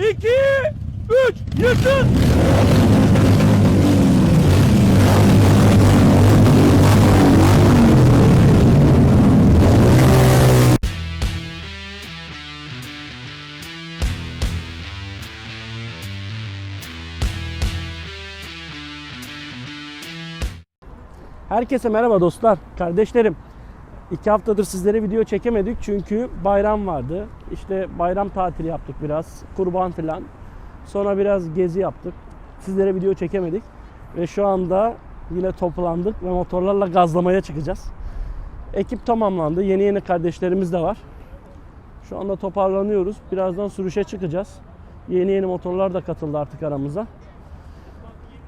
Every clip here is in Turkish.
2, 3, yırtın. Herkese merhaba dostlar, kardeşlerim. İki haftadır sizlere video çekemedik çünkü bayram vardı. İşte bayram tatili yaptık biraz, kurban filan. Sonra biraz gezi yaptık. Sizlere video çekemedik. Ve şu anda yine toplandık ve motorlarla gazlamaya çıkacağız. Ekip tamamlandı. Yeni yeni kardeşlerimiz de var. Şu anda toparlanıyoruz. Birazdan sürüşe çıkacağız. Yeni yeni motorlar da katıldı artık aramıza.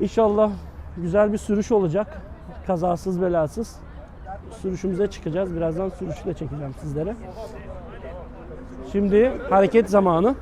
İnşallah güzel bir sürüş olacak. Kazasız belasız sürüşümüze çıkacağız. Birazdan sürüşü de çekeceğim sizlere. Şimdi hareket zamanı.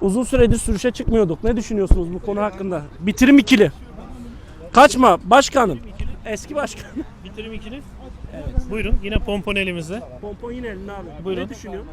Uzun süredir sürüşe çıkmıyorduk. Ne düşünüyorsunuz bu konu hakkında? Bitirim ikili. Kaçma başkanım. Eski başkan. Bitirim ikili. Buyurun yine pompon elimizde. Pompon yine eline abi. Buyurun. Ne düşünüyorsun?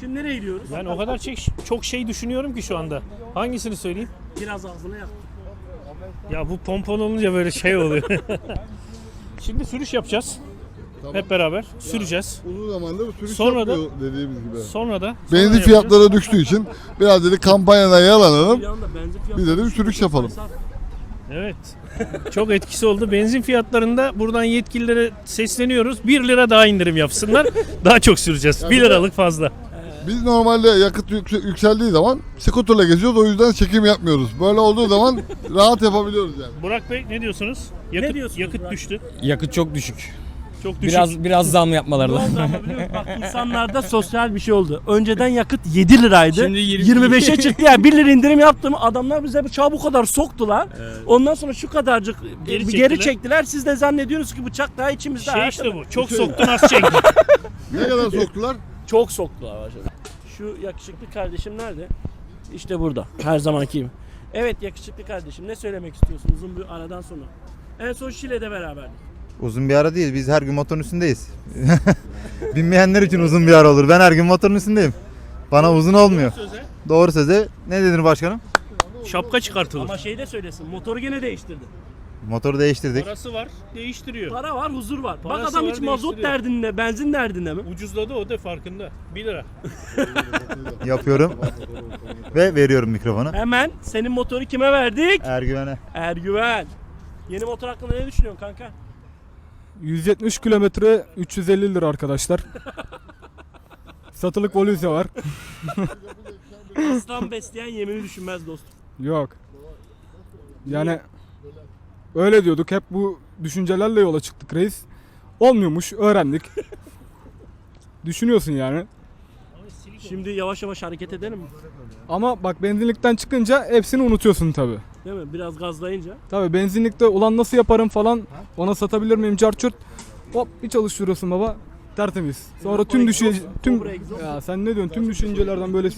Şimdi nereye gidiyoruz? Ben o kadar çok, çok şey düşünüyorum ki şu anda. Hangisini söyleyeyim? Biraz ağzına yak. Ya bu pompon olunca böyle şey oluyor. Şimdi sürüş yapacağız. Hep beraber süreceğiz. Uzun zamandır sürüş Sonra da- yapmıyor dediğimiz gibi. Sonra da sonra Benzin yapacağız. fiyatları düştüğü için biraz dedik kampanyadan yalanalım. Bir benzin de bir düştü. sürüş yapalım. Evet. Çok etkisi oldu. Benzin fiyatlarında buradan yetkililere sesleniyoruz. 1 lira daha indirim yapsınlar. Daha çok süreceğiz. 1 liralık fazla. Biz normalde yakıt yük- yükseldiği zaman skuterla geziyoruz o yüzden çekim yapmıyoruz. Böyle olduğu zaman rahat yapabiliyoruz yani. Burak Bey ne diyorsunuz? Yakıt, diyorsunuz yakıt Burak? düştü. Yakıt çok düşük. Çok düşük. Biraz biraz zam yapmaları Ne lazım. oldu ama biliyor musun? Bak insanlarda sosyal bir şey oldu. Önceden yakıt 7 liraydı. Şimdi 20 25'e çıktı ya 1 lira indirim yaptım. Adamlar bize bıçağı bu kadar soktular. Ondan sonra şu kadarcık Geri geri, çektiler. çektiler. Siz de zannediyorsunuz ki bıçak daha içimizde. Şey Ha, işte bu. Çok soktun az çektin. Ne kadar soktular? Çok soktular başladı. Şu yakışıklı kardeşim nerede? İşte burada. Her zamanki gibi. Evet yakışıklı kardeşim ne söylemek istiyorsun uzun bir aradan sonra? En son Şile'de beraberdik. Uzun bir ara değil. Biz her gün motorun üstündeyiz. Binmeyenler için uzun bir ara olur. Ben her gün motorun üstündeyim. Bana uzun olmuyor. Söze Doğru söze. Ne dedin başkanım? şapka çıkartılır. Ama şey de söylesin motoru gene değiştirdi. Motoru değiştirdik. Parası var, değiştiriyor. Para var huzur var. Bak Parası adam var, hiç mazot değiştiriyor. derdinde benzin derdinde mi? Ucuzladı o da farkında. 1 lira. Yapıyorum. Ve veriyorum mikrofonu. Hemen senin motoru kime verdik? Ergüven'e. Ergüven. Yeni motor hakkında ne düşünüyorsun kanka? 170 kilometre 350 lira arkadaşlar. Satılık volüze var. Aslan besleyen yemini düşünmez dostum. Yok. Yani öyle diyorduk. Hep bu düşüncelerle yola çıktık reis. Olmuyormuş. Öğrendik. Düşünüyorsun yani. Şimdi yavaş yavaş hareket edelim mi? Ama bak benzinlikten çıkınca hepsini unutuyorsun tabi. Değil mi? Biraz gazlayınca. Tabi benzinlikte ulan nasıl yaparım falan ona satabilir miyim carçurt. Hop bir çalıştırıyorsun baba tertemiz. Sonra tüm Cobra düşünce tüm ya sen ne diyorsun tüm düşüncelerden böyle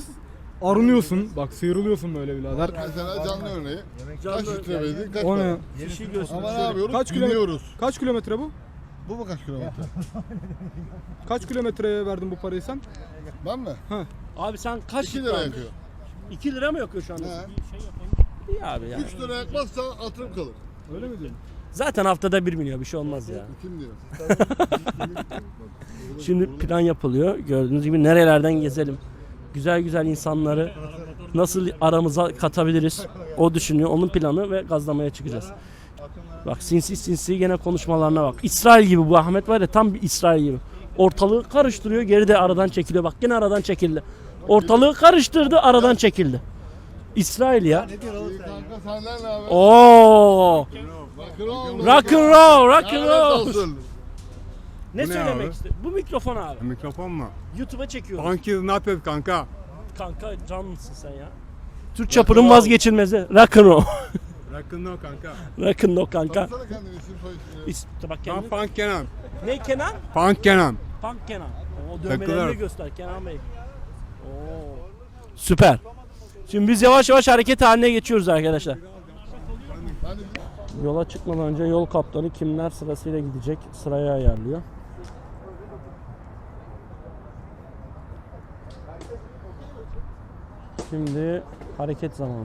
arınıyorsun. Bak sıyrılıyorsun böyle birader. Mesela canlı örneği. Kaç litre benzin kaç O ne? para? Şişi göster. Ama ne yapıyoruz? Kaç kilometre- Biniyoruz. Kaç kilometre bu? Bu mu kaç kilometre? Kaç kilometreye verdin bu parayı sen? Ben mi? Abi sen kaç 2 lira yakıyor. 2 lira mı yakıyor şu anda? He. İyi abi ya. 3 lira yakmazsa atırım kalır. Öyle mi diyorsun? Zaten haftada bir biniyor bir şey olmaz ya. Kim diyor? Şimdi plan yapılıyor. Gördüğünüz gibi nerelerden gezelim. Güzel güzel insanları nasıl aramıza katabiliriz. O düşünüyor. Onun planı ve gazlamaya çıkacağız. Bak sinsi sinsi gene konuşmalarına bak. İsrail gibi bu Ahmet var ya tam bir İsrail gibi. Ortalığı karıştırıyor geri de aradan çekiliyor. Bak gene aradan çekildi. Ortalığı karıştırdı aradan çekildi. İsrail ya. Oo! Rock and roll, rock and roll. Ne Bu ne söylemek abi? istiyorsun? Bu mikrofon abi. Mikrofon mu? YouTube'a çekiyoruz. Banki ne yapıyoruz kanka? Kanka canlısın sen ya. Türk çapının vazgeçilmezi. Roll. Rakın o kanka. Rock and roll kanka. Tanıtsana kendini isim soy ismini. İs- bak Ben. Punk Kenan. Ne Kenan? Punk Kenan. Punk Kenan. O dövmelerini göster Kenan Bey. Oo. Süper. Şimdi biz yavaş yavaş hareket haline geçiyoruz arkadaşlar. Yola çıkmadan önce yol kaptanı kimler sırasıyla gidecek sırayı ayarlıyor. Şimdi hareket zamanı.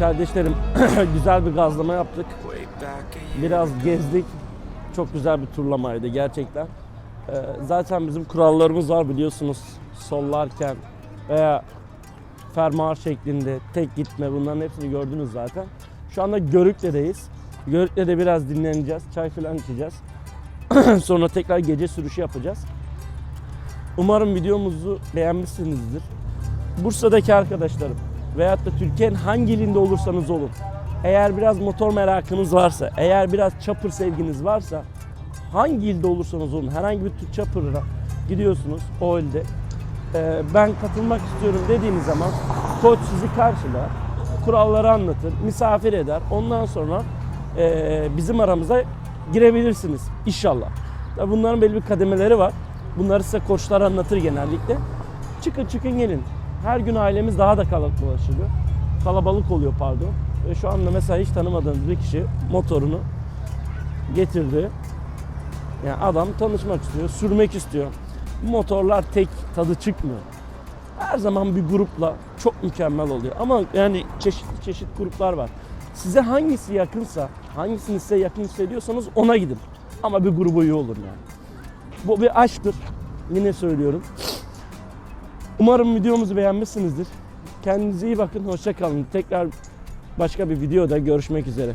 Kardeşlerim güzel bir gazlama yaptık. Biraz gezdik. Çok güzel bir turlamaydı gerçekten. Ee, zaten bizim kurallarımız var biliyorsunuz. Sollarken veya fermuar şeklinde tek gitme bunların hepsini gördünüz zaten. Şu anda Görükle'deyiz. Görükle'de biraz dinleneceğiz. Çay falan içeceğiz. Sonra tekrar gece sürüşü yapacağız. Umarım videomuzu beğenmişsinizdir. Bursa'daki arkadaşlarım veyahut da Türkiye'nin hangi ilinde olursanız olun. Eğer biraz motor merakınız varsa, eğer biraz chopper sevginiz varsa hangi ilde olursanız olun herhangi bir Türk chopper'a gidiyorsunuz o ilde. Ee, ben katılmak istiyorum dediğiniz zaman koç sizi karşılar, kuralları anlatır, misafir eder. Ondan sonra e, bizim aramıza girebilirsiniz inşallah. Tabii bunların belli bir kademeleri var. Bunları size koçlar anlatır genellikle. Çıkın çıkın gelin. Her gün ailemiz daha da kalabalıklaşıyor. Kalabalık oluyor pardon. Ve şu anda mesela hiç tanımadığınız bir kişi motorunu getirdi. Yani adam tanışmak istiyor, sürmek istiyor. Motorlar tek tadı çıkmıyor. Her zaman bir grupla çok mükemmel oluyor. Ama yani çeşitli çeşitli gruplar var. Size hangisi yakınsa, hangisini size yakın hissediyorsanız ona gidin. Ama bir grubu iyi olur yani. Bu bir aşktır. Yine söylüyorum. Umarım videomuzu beğenmişsinizdir. Kendinize iyi bakın. Hoşça kalın. Tekrar başka bir videoda görüşmek üzere.